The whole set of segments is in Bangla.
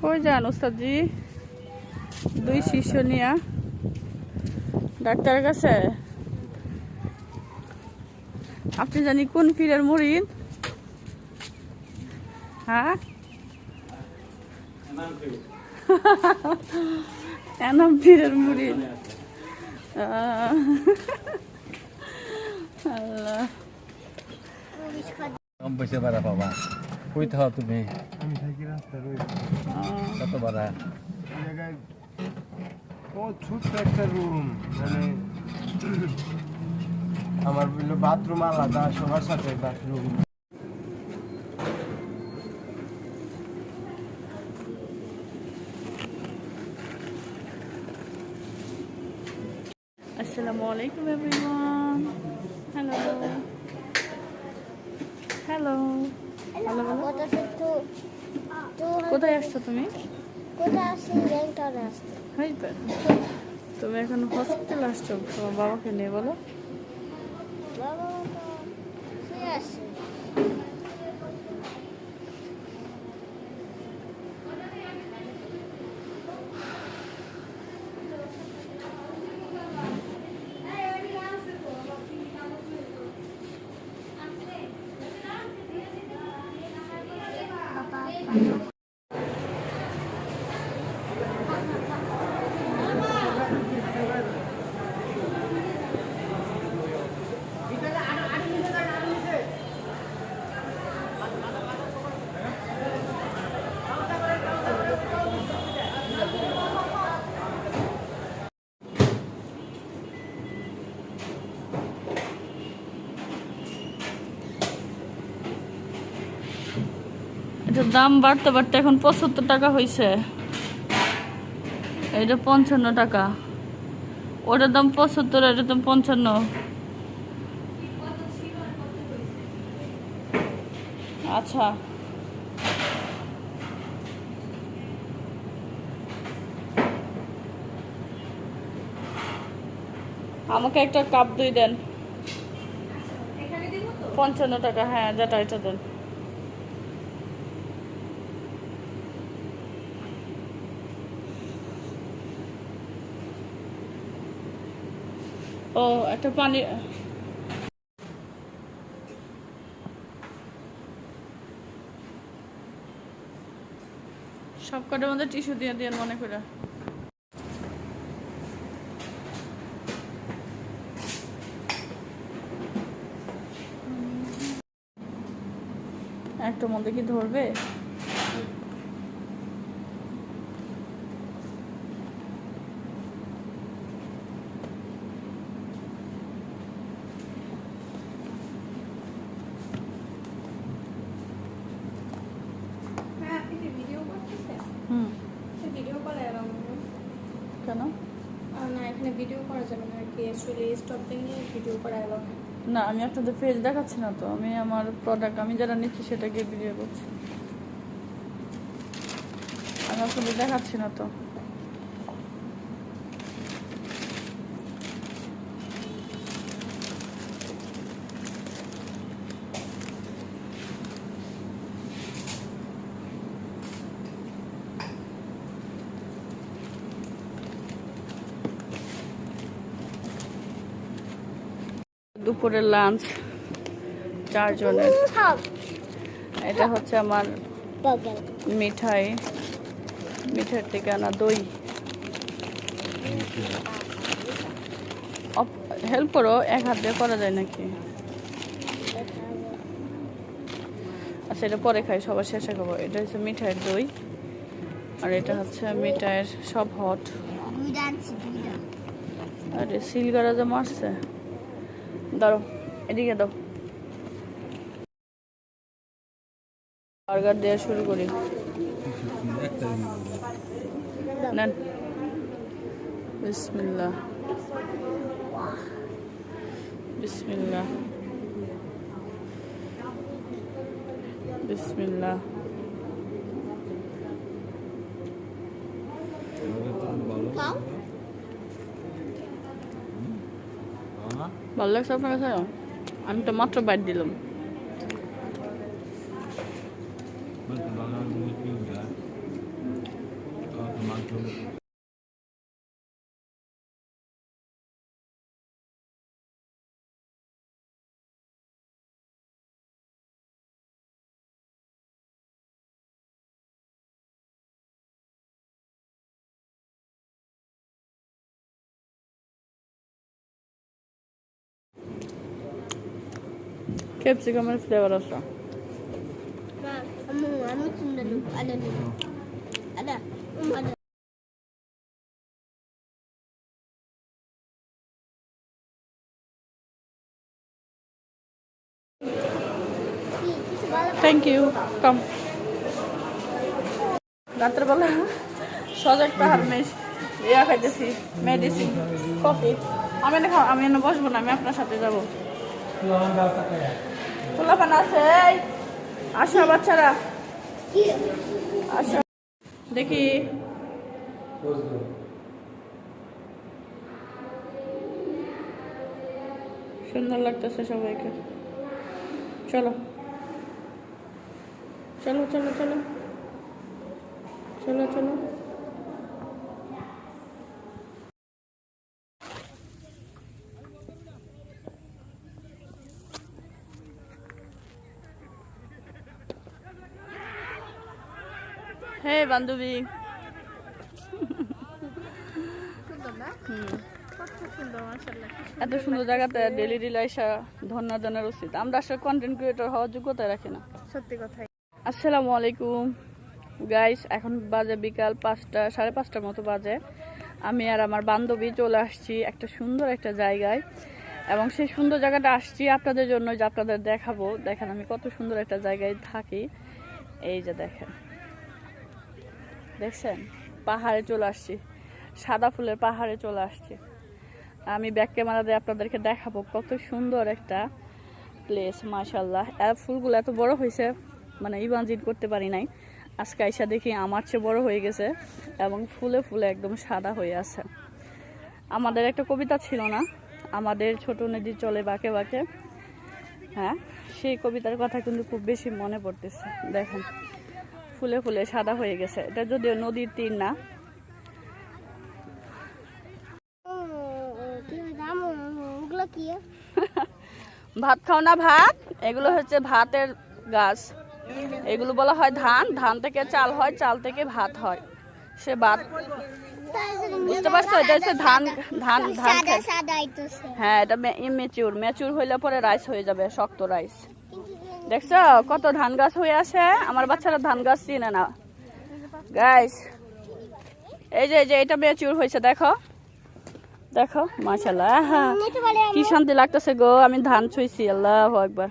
কই যান, ওস্তাদজি? দুই শিষ্য নিয়া। ডাক্তারের কাছে? আপনি জানি কোন পীরের মুরিদ হ্যাঁ? এনাম পীরের মুরিদ আল্লাহ। কম পয়সা ভাড়া পাবা। কই থাও তুমি। আমি থাকি রাস্তার ওই কত ভাড়া জায়গায় ও ছোট্ট একটা রুম মানে আমার হলো বাথরুম আলাদা সবার সাথে বাথরুম আসসালামু আলাইকুম এভরিওয়ান হ্যালো হ্যালো হ্যালো কোথায় তো তো কোথায় আসছো? তুমি আসতে তুমি এখন হসপিটাল আসছো তোমার বাবাকে নিয়ে বলো বাবা তো শুয়ে আছে এটার দাম বাড়তে বাড়তে এখন পঁচাত্তর টাকা হয়েছে এটা পঞ্চান্ন টাকা। ওটার দাম পঁচাত্তর, এটার দাম পঞ্চান্ন। আচ্ছা। আমাকে একটা কাপ দুই দেন। পঞ্চান্ন টাকা হ্যাঁ যেটা, এটা দেন। ও, একটা পানি সব কটার মধ্যে টিস্যু দিয়ে দিয়ে মনে করে। একটার মধ্যে কি ধরবে হ্যাঁ আপনি কি ভিডিও করতেছেন হুম ভিডিও করা এলাম কেন না এখানে ভিডিও না নিয়ে ভিডিও না। আমি আপনাদের পেজ দেখাচ্ছি না তো। আমি আমার প্রোডাক্ট আমি যারা নিচ্ছি সেটাকে ভিডিও করছি। আমি আপনাদের দেখাচ্ছি না তো। দুপুরের লাঞ্চ চারজনের। এটা হচ্ছে আমার মিঠাই। মিঠার থেকে আনা দই। হেল্প করো এক হাত দিয়ে করা যায় নাকি? আচ্ছা এটা পরে খাই সবার শেষে খাব। এটা হচ্ছে মিঠাইয়ের দই। আর এটা হচ্ছে মিঠাইয়ের সব হট। আরে সিলগারা যে মারছে। দাঁড়ো এদিকে দাও বার্গার দেওয়া শুরু করি। নেন। বিসমিল্লাহ। বিসমিল্লাহ। বিসমিল্লাহ। ভালো লাগছে আপনার কাছে? আমি তো মাত্র বাইট দিলাম। মাংস কি কিছু ভালো থ্যাংক ইউ কম রাত্রেবেলা সজাগ পাহাড় মেশ ইয়া খাইতেছি মেডিসিন কফি আমি খাও, আমি বসবো না, আমি আপনার সাথে যাব। খোলা আছে আসো বাচ্চারা। আসো। দেখি। সুন্দর লাগতেছে সবাইকে। চলো। চলো চলো চলো। চলো চলো। বান্ধবী। এত সুন্দর জায়গাতে ডেলি ডেলি আইসা ধন্যবাদ জানার উচিত। আমরা আসলে কন্টেন্ট ক্রিয়েটর হওয়ার যোগ্যতায় রাখি না। সত্যি কথাই। আসসালামু আলাইকুম। গাইস এখন বাজে বিকাল পাঁচটা সাড়ে পাঁচটার মতো বাজে। আমি আর আমার বান্ধবী চলে আসছি একটা সুন্দর একটা জায়গায়। এবং সেই সুন্দর জায়গাটা আসছি আপনাদের জন্য যে আপনাদের দেখাবো। দেখেন আমি কত সুন্দর একটা জায়গায় থাকি। এই যে দেখেন। দেখছেন? পাহাড়ে চলে আসছি। সাদা ফুলের পাহাড়ে চলে আসছি। আমি ব্যাক ক্যামেরা দিয়ে আপনাদেরকে দেখাবো কত সুন্দর একটা প্লেস মাশাল্লাহ ফুলগুলো এত বড় হয়েছে মানে ইমাজিন করতে পারি নাই। আজকে আইসা দেখি আমার চেয়ে বড় হয়ে গেছে এবং ফুলে ফুলে একদম সাদা হয়ে আছে। আমাদের একটা কবিতা ছিল না? আমাদের ছোট নদী চলে বাঁকে বাঁকে। হ্যাঁ? সেই কবিতার কথা কিন্তু খুব বেশি মনে পড়তেছে। দেখেন। ফুলে ফুলে সাদা হয়ে গেছে। এটা যদিও নদীর তীর না। ভাত খাও না ভাত? এগুলো হচ্ছে ভাতের গাছ। এগুলো বলা হয় ধান। ধান থেকে চাল হয় চাল থেকে ভাত হয়। সে ভাত বুঝতে পারছ? এটা হচ্ছে ধান ধান ধান হ্যাঁ এটা মেচিউর মেচিউর হইলে পরে রাইস হয়ে যাবে শক্ত রাইস দেখছ? কত ধান গাছ হয়ে আছে? আমার বাচ্চারা ধান গাছ চিনে না। গাইস এই যে এই যে, এটা মেচিউর হয়েছে, দেখো। দেখো মাশাল্লাহ কি শান্তি লাগতেছে গো, আমি ধান ছুঁইছি, আল্লাহ একবার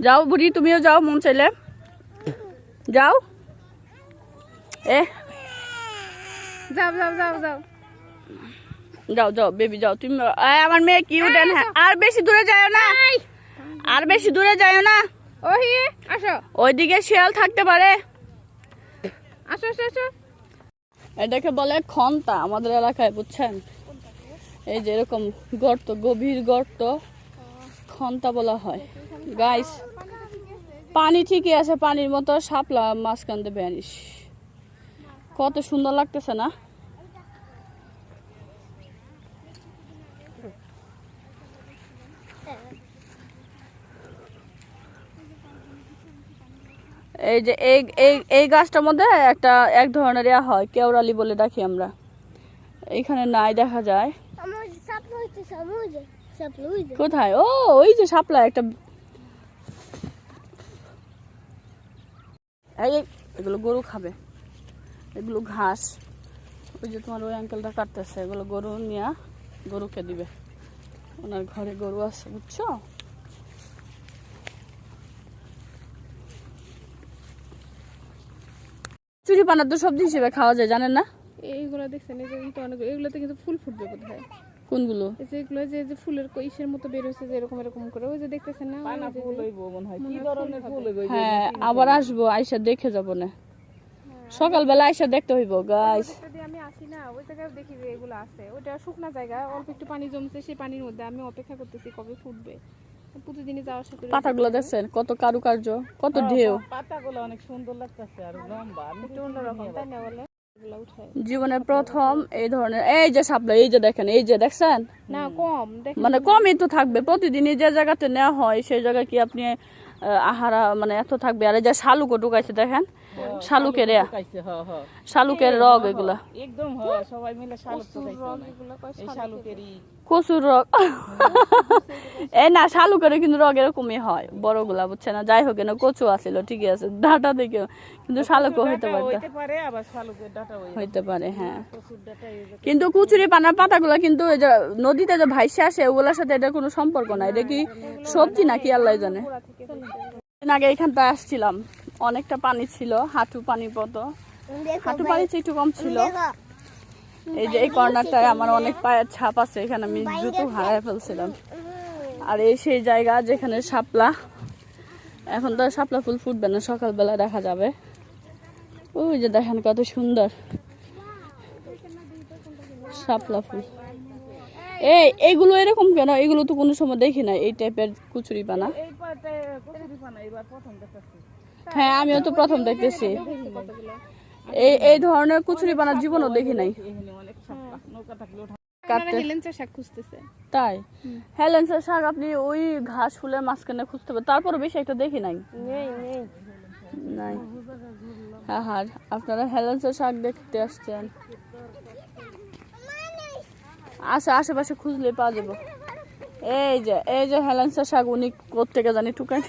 যাও বুড়ি, তুমিও যাও, মন চাইলে। যাও। এ যাও যাও যাও যাও। যাও যাও বেবি যাও। তুমি আমার মেয়ে কিউট হ্যাঁ আর বেশি দূরে যায় না। আর বেশি দূরে যায় না। ওহি আসো। ওইদিকে শিয়াল থাকতে পারে। আসো আসো আসো। এটাকে বলে খন্তা আমাদের এলাকায় বুঝছেন? এই যে এরকম গর্ত গভীর গর্ত খন্তা বলা হয়। গাইস পানি ঠিকই আছে পানির মতো শাপলা মাঝখান দিয়ে ব্যানিস কত সুন্দর লাগতেছে না? এই যে এই এই এই গাছটার মধ্যে একটা এক ধরনের ইয়া হয় কেওড়ালি বলে ডাকি আমরা। এখানে নাই দেখা যায়। সাপলা সাপলা কোথায়? ও ওই যে শাপলা একটা এগুলো গরু খাবে। এগুলো ঘাস। ওই যে তোমার ওই আঙ্কেলটা কাটতেছে এগুলো গরু নিয়ে গরুকে দিবে। ওনার ঘরে গরু আছে বুঝছ? চুরি পানার তো সবজি হিসেবে খাওয়া যায় জানেন না? এইগুলো দেখছেন এই যে কিন্তু অনেক এগুলোতে কিন্তু ফুল ফুটবে বোধহয়। কোনগুলো? এই যে এগুলো যে যে ফুলের কো- ইসের মতো বের হচ্ছে যে এরকম এরকম করে ওই যে দেখতেছেন না ওই যে- যে- হ্যাঁ। আবার আসব আইসা দেখে যাব না। সকালবেলা আইসা দেখতে হইব গাইস যদি আমি আসি না ওই জায়গায় দেখি যে এগুলো আছে। ওটা শুকনা জায়গা অল্প একটু পানি জমছে সেই পানির মধ্যে আমি অপেক্ষা করতেছি কবে ফুটবে। প্রতিদিনই যাওয়া আসা করি। পাতাগুলো দেখছেন? কত কারুকার্য কত ঢেউ। পাতাগুলো অনেক সুন্দর লাগতেছে আর লম্বা একটু অন্যরকম তাই না বলে? জীবনের প্রথম এই ধরনের এই যে সাপলা এই যে দেখেন এই যে দেখছেন? না কম মানে কমই তো থাকবে প্রতিদিনই যে জায়গাতে নেওয়া হয় সেই জায়গায় কি আপনি আহারা মানে এত থাকবে আর এই যে শালুকও ঢুকাইছে দেখেন? শালুকের এ, খাইছে হ হ। শালুকের রগ এগুলা। একদম সবাই মিলে শালুক শালুকেরই। কচুর রগ। এই না শালুকের কিন্তু রগ এরকমই হয় বড়গুলা বুঝছে না? যাই হোক না কচু আছিল ঠিকই আছে ডাটা দেখে কিন্তু শালুকও হইতে পারে আবার শালুকের ডাটা ওই হইতে পারে। হ্যাঁ। কিন্তু কুচুরি পানার পাতাগুলো কিন্তু এই যে নদীতে যে ভাইসে আসে ওগুলোর সাথে এটা কোনো সম্পর্ক নাই। এটা কি সবজি নাকি আল্লাহ জানে। আগে এখানটায় আসছিলাম। অনেকটা পানি ছিল হাঁটু পানির মতো। হাঁটু পানি একটু কম ছিল। এই যে এই কর্নারটায় আমার অনেক পায়ের ছাপ আছে এখানে আমি জুতো হারায় ফেলছিলাম। আর এই সেই জায়গা যেখানে শাপলা এখন তো শাপলা ফুল ফুটবে না সকালবেলা দেখা যাবে। ওই যে দেখেন কত সুন্দর শাপলা ফুল। এই এগুলো এরকম কেন? এগুলো তো কোনো সময় দেখি না এই টাইপের কুচুরি পানা হ্যাঁ আমিও তো প্রথম দেখতেছি। এই এই ধরনের কুচুরি পানা জীবনও দেখি নাই। শাক তাই? শাক আপনি ওই ঘাস ফুলের মাঝখানে খুঁজতে হবে তারপরে বেশি একটা দেখি নাই। নেই নেই। নাই। আপনারা হেলেন্সের শাক দেখতে আসছেন। আশে আশেপাশে খুঁজলে পাওয়া যাবে। এই যে এই যে হেলেন্সের শাক উনি কোথেকে জানি টুকাই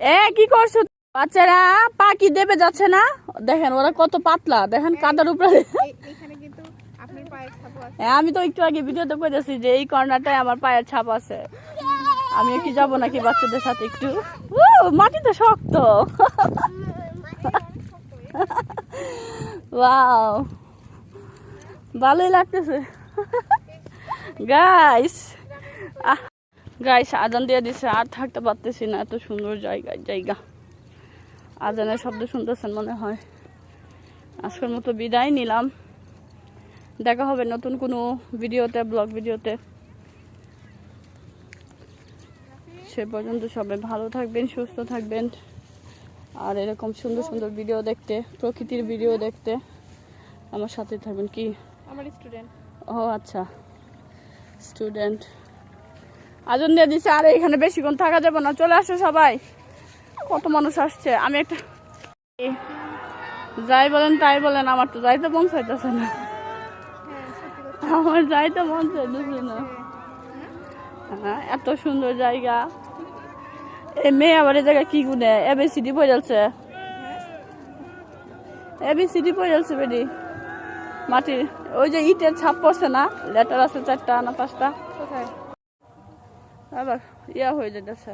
এ কি করছ? বাচ্চারা পা কি দেবে যাচ্ছে না? দেখেন ওরা কত পাতলা। দেখেন কাদার উপরে। হ্যাঁ আমি তো একটু আগে ভিডিওতে কইতেছি যে এই কর্নারটায় আমার পায়ের ছাপ আছে। আমিও কি যাব নাকি বাচ্চাদের সাথে একটু? উ, মাটিতে শক্ত। ওয়াও। ভালোই লাগতেছে। গাইস গাইস আজান দিয়ে দিছে আর থাকতে পারতেছি না এত সুন্দর জায়গা জায়গা। আজানের শব্দ শুনতেছেন মনে হয়। আজকের মতো বিদায় নিলাম। দেখা হবে নতুন কোনো ভিডিওতে ব্লগ ভিডিওতে। সে পর্যন্ত সবাই ভালো থাকবেন সুস্থ থাকবেন। আর এরকম সুন্দর সুন্দর ভিডিও দেখতে প্রকৃতির ভিডিও দেখতে আমার সাথে থাকবেন কি? আমার স্টুডেন্ট ও আচ্ছা স্টুডেন্ট আজন দিয়ে দিচ্ছে আর এখানে বেশিক্ষণ থাকা যাবে না। চলে আসো সবাই। কত মানুষ আসছে। আমি একটা যাই বলেন, তাই বলেন, আমার তো যাইতে মন চাইতেছে না। আমার যাইতে মন চাইতেছে না। হ্যাঁ এত সুন্দর জায়গা। এ মেয়ে আবার এই জায়গায় কি গুনে? এবিসিডি পড়ে যাচ্ছে। এবিসিডি পড়ে যাচ্ছে বেডি মাটির ওই যে ইটের ছাপ পড়ছে না? লেটার আছে চারটা না পাঁচটা? কোথায়? আবার ইয়া হয়ে যেতেছে